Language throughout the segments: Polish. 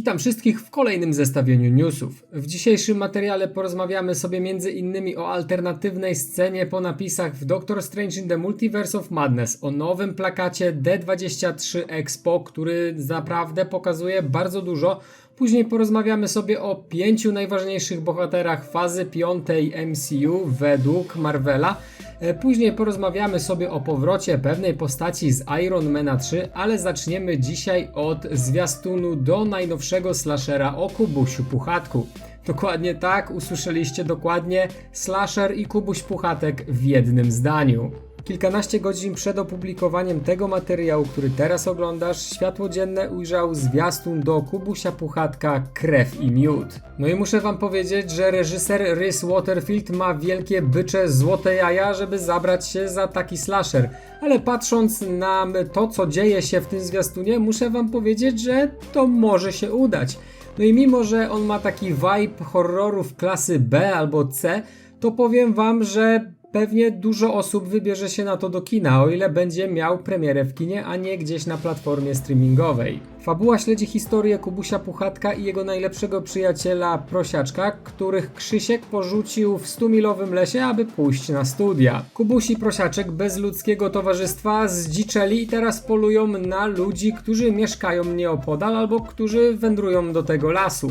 Witam wszystkich w kolejnym zestawieniu newsów. W dzisiejszym materiale porozmawiamy sobie między innymi o alternatywnej scenie po napisach w Doctor Strange in the Multiverse of Madness, o nowym plakacie D23 Expo, który naprawdę pokazuje bardzo dużo. Później porozmawiamy sobie o pięciu najważniejszych bohaterach fazy piątej MCU według Marvela. E, Później porozmawiamy sobie o powrocie pewnej postaci z Iron Mana 3, ale zaczniemy dzisiaj od zwiastunu do najnowszego slashera o Kubusiu Puchatku. Dokładnie tak, usłyszeliście dokładnie slasher i Kubuś Puchatek w jednym zdaniu. Kilkanaście godzin przed opublikowaniem tego materiału, który teraz oglądasz, światło dzienne ujrzał zwiastun do Kubusia Puchatka Krew i Miód. No i muszę wam powiedzieć, że reżyser Rhys Waterfield ma wielkie bycze złote jaja, żeby zabrać się za taki slasher. Ale patrząc na to, co dzieje się w tym zwiastunie, muszę wam powiedzieć, że to może się udać. No i mimo, że on ma taki vibe horrorów klasy B albo C, to powiem wam, że pewnie dużo osób wybierze się na to do kina, o ile będzie miał premierę w kinie, a nie gdzieś na platformie streamingowej. Fabuła śledzi historię Kubusia Puchatka i jego najlepszego przyjaciela Prosiaczka, których Krzysiek porzucił w 100-milowym lesie, aby pójść na studia. Kubuś i Prosiaczek bez ludzkiego towarzystwa zdziczeli i teraz polują na ludzi, którzy mieszkają nieopodal albo którzy wędrują do tego lasu.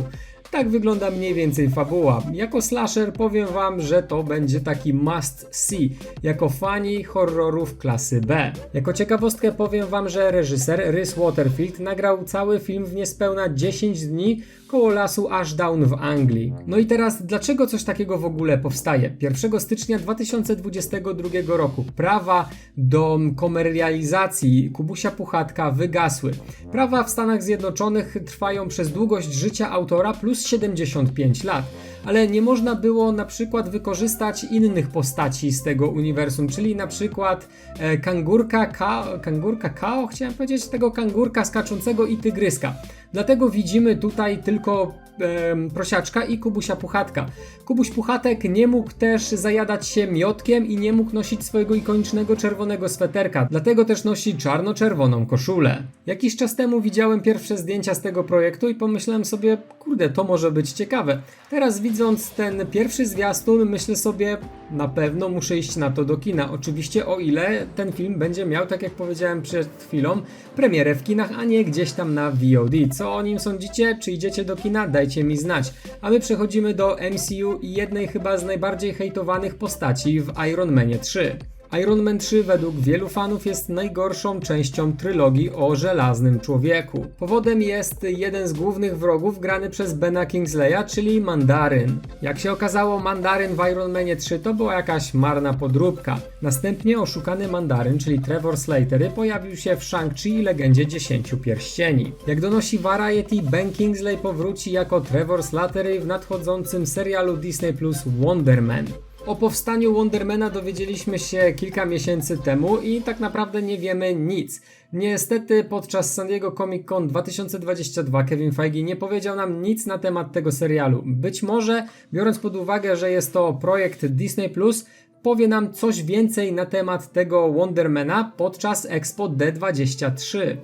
Tak wygląda mniej więcej fabuła. Jako slasher powiem wam, że to będzie taki must see, jako fani horrorów klasy B. Jako ciekawostkę powiem wam, że reżyser Rhys Waterfield nagrał cały film w niespełna 10 dni koło lasu Ashdown w Anglii. No i teraz, dlaczego coś takiego w ogóle powstaje? 1 stycznia 2022 roku prawa do komercjalizacji Kubusia Puchatka wygasły. Prawa w Stanach Zjednoczonych trwają przez długość życia autora plus 75 lat, ale nie można było na przykład wykorzystać innych postaci z tego uniwersum, czyli na przykład e, kangurka, ka, kangurka Kao, chciałem powiedzieć, tego kangurka skaczącego i tygryska. Dlatego widzimy tutaj tylko em, prosiaczka i Kubusia Puchatka. Kubuś Puchatek nie mógł też zajadać się miotkiem i nie mógł nosić swojego ikonicznego czerwonego sweterka, dlatego też nosi czarno-czerwoną koszulę. Jakiś czas temu widziałem pierwsze zdjęcia z tego projektu i pomyślałem sobie, kurde, to może być ciekawe. Teraz widząc ten pierwszy zwiastun, myślę sobie, na pewno muszę iść na to do kina. Oczywiście o ile ten film będzie miał, tak jak powiedziałem przed chwilą, premierę w kinach, a nie gdzieś tam na VOD. Co o nim sądzicie? Czy idziecie do kina? Dajcie mi znać. A my przechodzimy do MCU i jednej chyba z najbardziej hejtowanych postaci w Iron Manie 3. Iron Man 3 według wielu fanów jest najgorszą częścią trylogii o Żelaznym Człowieku. Powodem jest jeden z głównych wrogów grany przez Bena Kingsleya, czyli Mandaryn. Jak się okazało, Mandaryn w Iron Manie 3 to była jakaś marna podróbka. Następnie oszukany Mandaryn, czyli Trevor Slatery, pojawił się w Shang-Chi i Legendzie Dziesięciu Pierścieni. Jak donosi Variety, Ben Kingsley powróci jako Trevor Slattery w nadchodzącym serialu Disney Plus Wonder Man. O powstaniu Wondermana dowiedzieliśmy się kilka miesięcy temu i tak naprawdę nie wiemy nic. Niestety podczas San Diego Comic Con 2022 Kevin Feige nie powiedział nam nic na temat tego serialu. Być może, biorąc pod uwagę, że jest to projekt Disney powie nam coś więcej na temat tego Wondermana podczas Expo D23. E,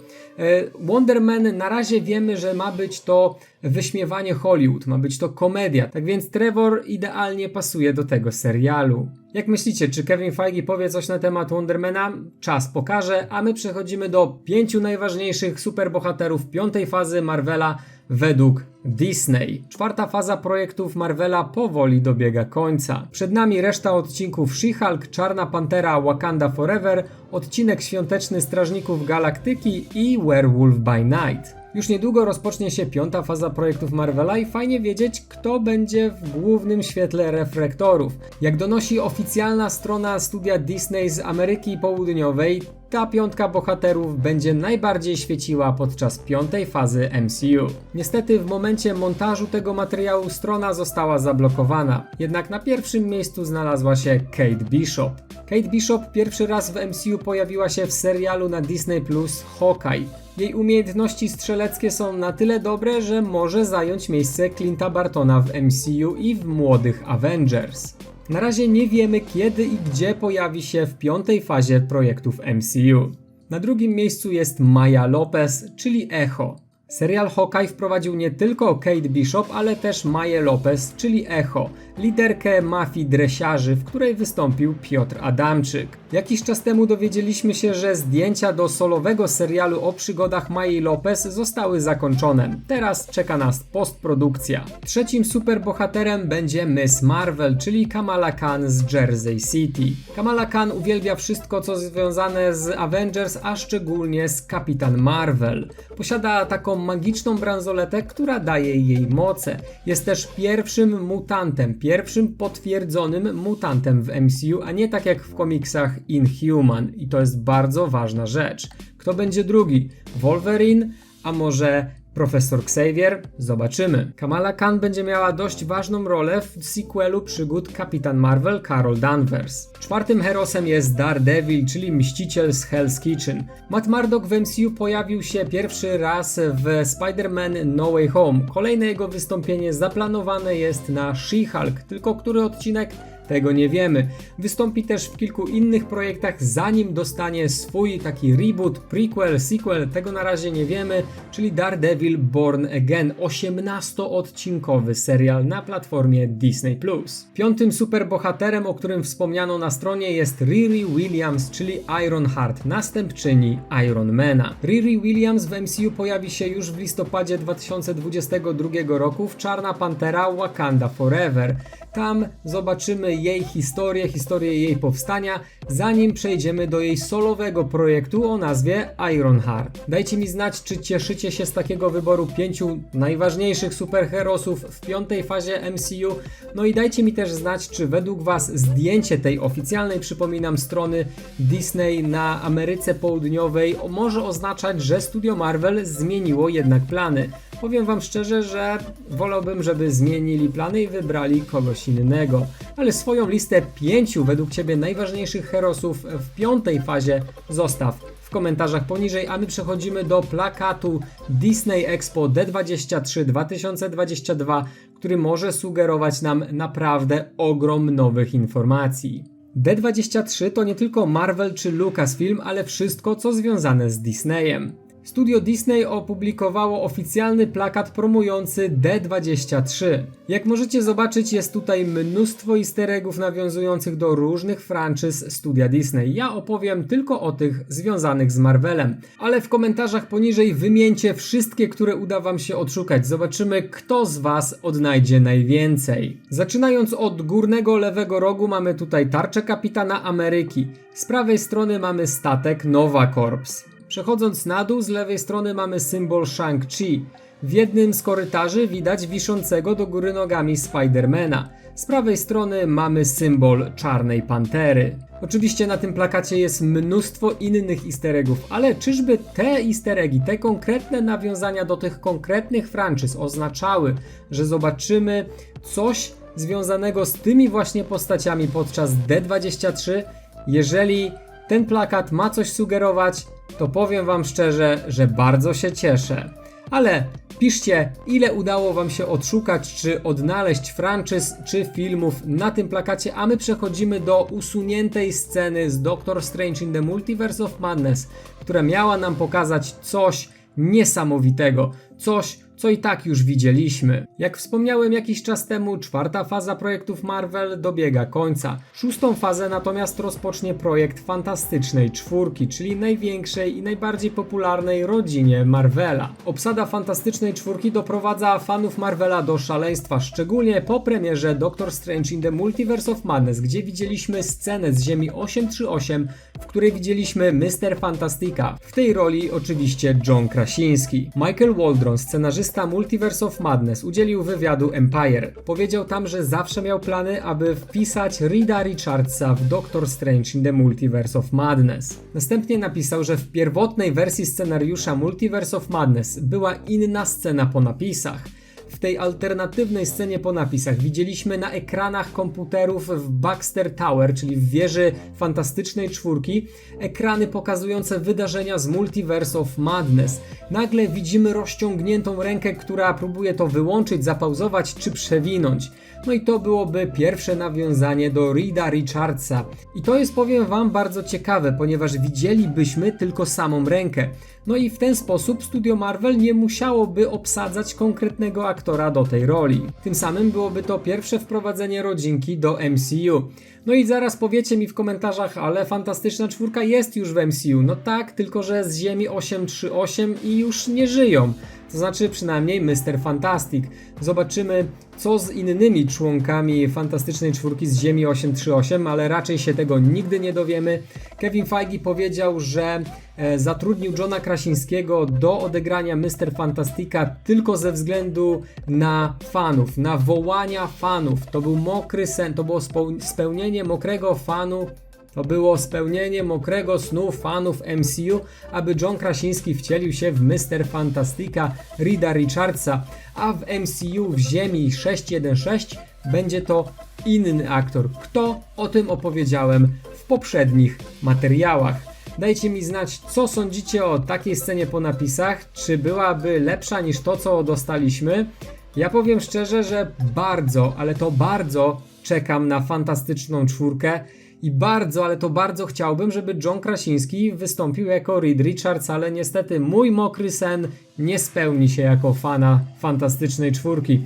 Wonderman na razie wiemy, że ma być to wyśmiewanie Hollywood, ma być to komedia, tak więc Trevor idealnie pasuje do tego serialu. Jak myślicie, czy Kevin Feige powie coś na temat Wondermana? Czas pokaże, a my przechodzimy do pięciu najważniejszych superbohaterów piątej fazy Marvela według Disney. Czwarta faza projektów Marvela powoli dobiega końca. Przed nami reszta odcinków She-Hulk, Czarna Pantera, Wakanda Forever, odcinek świąteczny Strażników Galaktyki i Werewolf by Night. Już niedługo rozpocznie się piąta faza projektów Marvela i fajnie wiedzieć, kto będzie w głównym świetle reflektorów. Jak donosi oficjalna strona studia Disney z Ameryki Południowej, ta piątka bohaterów będzie najbardziej świeciła podczas piątej fazy MCU. Niestety w momencie montażu tego materiału strona została zablokowana, jednak na pierwszym miejscu znalazła się Kate Bishop. Kate Bishop pierwszy raz w MCU pojawiła się w serialu na Disney Plus Hawkeye. Jej umiejętności strzeleckie są na tyle dobre, że może zająć miejsce Clint'a Bartona w MCU i w młodych Avengers. Na razie nie wiemy kiedy i gdzie pojawi się w piątej fazie projektów MCU. Na drugim miejscu jest Maya Lopez, czyli Echo. Serial Hawkeye wprowadził nie tylko Kate Bishop, ale też Maję Lopez, czyli Echo, liderkę mafii dresiarzy, w której wystąpił Piotr Adamczyk. Jakiś czas temu dowiedzieliśmy się, że zdjęcia do solowego serialu o przygodach Mai Lopez zostały zakończone. Teraz czeka nas postprodukcja. Trzecim superbohaterem będzie Miss Marvel, czyli Kamala Khan z Jersey City. Kamala Khan uwielbia wszystko, co związane z Avengers, a szczególnie z Kapitan Marvel. Posiada taką magiczną bransoletę, która daje jej moce. Jest też pierwszym mutantem, pierwszym potwierdzonym mutantem w MCU, a nie tak jak w komiksach Inhuman. I to jest bardzo ważna rzecz. Kto będzie drugi? Wolverine? A może Profesor Xavier? Zobaczymy. Kamala Khan będzie miała dość ważną rolę w sequelu przygód Kapitan Marvel Carol Danvers. Czwartym herosem jest Daredevil, czyli mściciel z Hell's Kitchen. Matt Murdock w MCU pojawił się pierwszy raz w Spider-Man No Way Home. Kolejne jego wystąpienie zaplanowane jest na She-Hulk, tylko który odcinek tego nie wiemy. Wystąpi też w kilku innych projektach, zanim dostanie swój taki reboot, prequel, sequel, tego na razie nie wiemy, czyli Daredevil Born Again, 18-odcinkowy serial na platformie Disney+. Piątym superbohaterem, o którym wspomniano na stronie jest Riri Williams, czyli Ironheart, następczyni Ironmana. Riri Williams w MCU pojawi się już w listopadzie 2022 roku w Czarna Pantera Wakanda Forever. Tam zobaczymy jej historię, historię jej powstania, zanim przejdziemy do jej solowego projektu o nazwie Ironheart. Dajcie mi znać, czy cieszycie się z takiego wyboru pięciu najważniejszych superherosów w piątej fazie MCU. No i dajcie mi też znać, czy według Was zdjęcie tej oficjalnej, przypominam, strony Disney na Ameryce Południowej może oznaczać, że studio Marvel zmieniło jednak plany. Powiem Wam szczerze, że wolałbym, żeby zmienili plany i wybrali kogoś innego. Ale swoją listę pięciu według Ciebie najważniejszych herosów w piątej fazie zostaw w komentarzach poniżej, a my przechodzimy do plakatu Disney Expo D23 2022, który może sugerować nam naprawdę ogrom nowych informacji. D23 to nie tylko Marvel czy Lucasfilm, ale wszystko co związane z Disneyem. Studio Disney opublikowało oficjalny plakat promujący D23. Jak możecie zobaczyć, jest tutaj mnóstwo easter eggów nawiązujących do różnych franczyz studia Disney. Ja opowiem tylko o tych związanych z Marvelem, ale w komentarzach poniżej wymieńcie wszystkie, które uda Wam się odszukać. Zobaczymy, kto z Was odnajdzie najwięcej. Zaczynając od górnego lewego rogu mamy tutaj tarczę kapitana Ameryki. Z prawej strony mamy statek Nova Corps. Przechodząc na dół, z lewej strony mamy symbol Shang-Chi. W jednym z korytarzy widać wiszącego do góry nogami Spidermana. Z prawej strony mamy symbol Czarnej Pantery. Oczywiście na tym plakacie jest mnóstwo innych easter eggów, ale czyżby te easter eggi, te konkretne nawiązania do tych konkretnych franczyz oznaczały, że zobaczymy coś związanego z tymi właśnie postaciami podczas D23? Jeżeli ten plakat ma coś sugerować, to powiem Wam szczerze, że bardzo się cieszę. Ale piszcie, ile udało Wam się odszukać, czy odnaleźć franczyz, czy filmów na tym plakacie, a my przechodzimy do usuniętej sceny z Doctor Strange in the Multiverse of Madness, która miała nam pokazać coś niesamowitego, coś, co i tak już widzieliśmy. Jak wspomniałem jakiś czas temu, czwarta faza projektów Marvel dobiega końca. Szóstą fazę natomiast rozpocznie projekt Fantastycznej Czwórki, czyli największej i najbardziej popularnej rodzinie Marvela. Obsada Fantastycznej Czwórki doprowadza fanów Marvela do szaleństwa, szczególnie po premierze Doctor Strange in the Multiverse of Madness, gdzie widzieliśmy scenę z Ziemi 838, w której widzieliśmy Mr. Fantastica. W tej roli oczywiście John Krasiński. Michael Waldron, scenarzysta Multiverse of Madness, udzielił wywiadu Empire. Powiedział tam, że zawsze miał plany, aby wpisać Rida Richardsa w Doctor Strange in the Multiverse of Madness. Następnie napisał, że w pierwotnej wersji scenariusza Multiverse of Madness była inna scena po napisach. W tej alternatywnej scenie po napisach widzieliśmy na ekranach komputerów w Baxter Tower, czyli w wieży fantastycznej czwórki, ekrany pokazujące wydarzenia z Multiverse of Madness. Nagle widzimy rozciągniętą rękę, która próbuje to wyłączyć, zapauzować czy przewinąć. No i to byłoby pierwsze nawiązanie do Rida Richardsa. I to jest, powiem Wam, bardzo ciekawe, ponieważ widzielibyśmy tylko samą rękę. No i w ten sposób studio Marvel nie musiałoby obsadzać konkretnego aktora do tej roli. Tym samym byłoby to pierwsze wprowadzenie rodzinki do MCU. No i zaraz powiecie mi w komentarzach, ale Fantastyczna Czwórka jest już w MCU. No tak, tylko że z Ziemi 838 i już nie żyją. To znaczy przynajmniej Mr. Fantastic. Zobaczymy, co z innymi członkami Fantastycznej Czwórki z Ziemi 838, ale raczej się tego nigdy nie dowiemy. Kevin Feige powiedział, że e, zatrudnił Johna Krasińskiego do odegrania Mr. Fantastica tylko ze względu na fanów, na wołania fanów. To był mokry sen, to było speł- spełnienie mokrego fanu to było spełnienie mokrego snu fanów MCU, aby John Krasiński wcielił się w Mr. Fantastica Rida Richardsa, a w MCU w Ziemi 616 będzie to inny aktor. Kto? O tym opowiedziałem w poprzednich materiałach. Dajcie mi znać, co sądzicie o takiej scenie po napisach. Czy byłaby lepsza niż to, co dostaliśmy? Ja powiem szczerze, że bardzo, ale to bardzo czekam na fantastyczną czwórkę i bardzo, ale to bardzo chciałbym, żeby John Krasiński wystąpił jako Reed Richards, ale niestety mój mokry sen nie spełni się jako fana fantastycznej czwórki.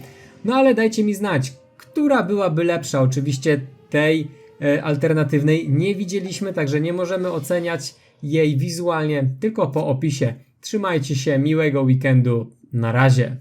No ale dajcie mi znać, która byłaby lepsza. Oczywiście tej e, alternatywnej nie widzieliśmy, także nie możemy oceniać jej wizualnie, tylko po opisie. Trzymajcie się, miłego weekendu. Na razie.